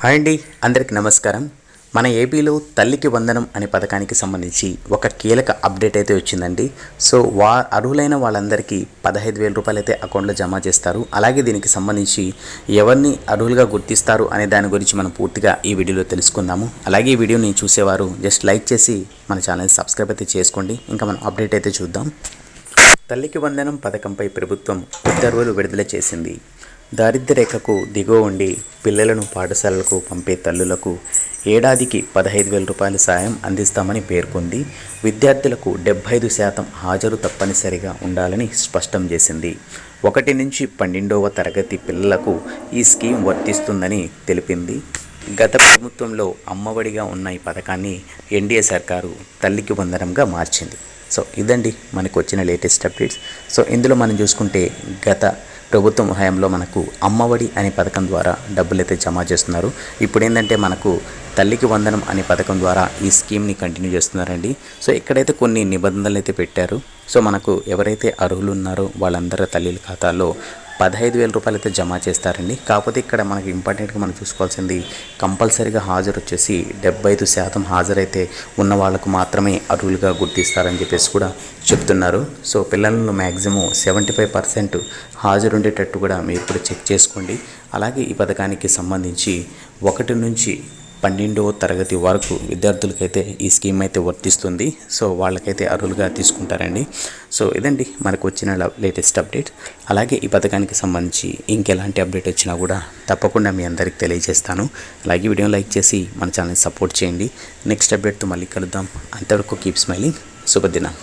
Hi అండి అందరికీ నమస్కారం. మన ఏపీలో తల్లికి వందనం అనే పథకానికి సంబంధించి ఒక కీలక అప్డేట్ అయితే వచ్చిందండి. సో వా అర్హులైన వాళ్ళందరికీ పదహైదు వేల రూపాయలు అయితే అకౌంట్లో జమ చేస్తారు. అలాగే దీనికి సంబంధించి ఎవరిని అర్హులుగా గుర్తిస్తారు అనే దాని గురించి మనం పూర్తిగా ఈ వీడియోలో తెలుసుకుందాము. అలాగే ఈ వీడియోని చూసేవారు జస్ట్ లైక్ చేసి మన ఛానల్ సబ్స్క్రైబ్ అయితే చేసుకోండి. ఇంకా మనం అప్డేట్ అయితే చూద్దాం. తల్లికి వందనం పథకంపై ప్రభుత్వం ఉత్తర్వులు విడుదల చేసింది. దారిద్ర్యరేఖకు దిగువ ఉండి పిల్లలను పాఠశాలలకు పంపే తల్లులకు ఏడాదికి పదహైదు వేల రూపాయల సాయం అందిస్తామని పేర్కొంది. విద్యార్థులకు డెబ్బై ఐదు శాతం హాజరు తప్పనిసరిగా ఉండాలని స్పష్టం చేసింది. ఒకటి నుంచి పన్నెండవ తరగతి పిల్లలకు ఈ స్కీమ్ వర్తిస్తుందని తెలిపింది. గత ప్రభుత్వంలో అమ్మఒడిగా ఉన్న ఈ పథకాన్ని ఎన్డీఏ సర్కారు తల్లికి వందనంగా మార్చింది. సో ఇదండి మనకు వచ్చిన లేటెస్ట్ అప్డేట్స్. సో ఇందులో మనం చూసుకుంటే గత ప్రభుత్వం హయాంలో మనకు అమ్మఒడి అనే పథకం ద్వారా డబ్బులు అయితే జమ చేస్తున్నారు. ఇప్పుడు ఏంటంటే మనకు తల్లికి వందనం అనే పథకం ద్వారా ఈ స్కీమ్ని కంటిన్యూ చేస్తున్నారండి. సో ఇక్కడైతే కొన్ని నిబంధనలు అయితే పెట్టారు. సో మనకు ఎవరైతే అర్హులు ఉన్నారో వాళ్ళందరి తల్లిల ఖాతాలో పదహైదు వేల రూపాయలు అయితే జమ చేస్తారండి. కాకపోతే ఇక్కడ మనకి ఇంపార్టెంట్గా మనం చూసుకోవాల్సింది కంపల్సరీగా హాజరు వచ్చేసి డెబ్బై ఐదు శాతం హాజరైతే ఉన్న వాళ్ళకు మాత్రమే అర్హులుగా గుర్తిస్తారని చెప్పేసి కూడా చెప్తున్నారు. సో పిల్లలను మ్యాక్సిమం సెవెంటీ ఫైవ్ పర్సెంట్ హాజరు ఉండేటట్టు కూడా మీరు ఇప్పుడు చెక్ చేసుకోండి. అలాగే ఈ పథకానికి సంబంధించి ఒకటి నుంచి పన్నెండవ తరగతి వరకు విద్యార్థులకైతే ఈ స్కీమ్ అయితే వర్తిస్తుంది. సో వాళ్ళకైతే అర్హులుగా తీసుకుంటారండి. సో ఇదండి మనకు వచ్చిన లేటెస్ట్ అప్డేట్. అలాగే ఈ పథకానికి సంబంధించి ఇంకెలాంటి అప్డేట్ వచ్చినా కూడా తప్పకుండా మీ అందరికి తెలియజేస్తాను. అలాగే వీడియో లైక్ చేసి మన ఛానల్ సపోర్ట్ చేయండి. నెక్స్ట్ అప్డేట్తో మళ్ళీ కలుద్దాం. అంతవరకు కీప్ స్మైలింగ్. శుభదినం.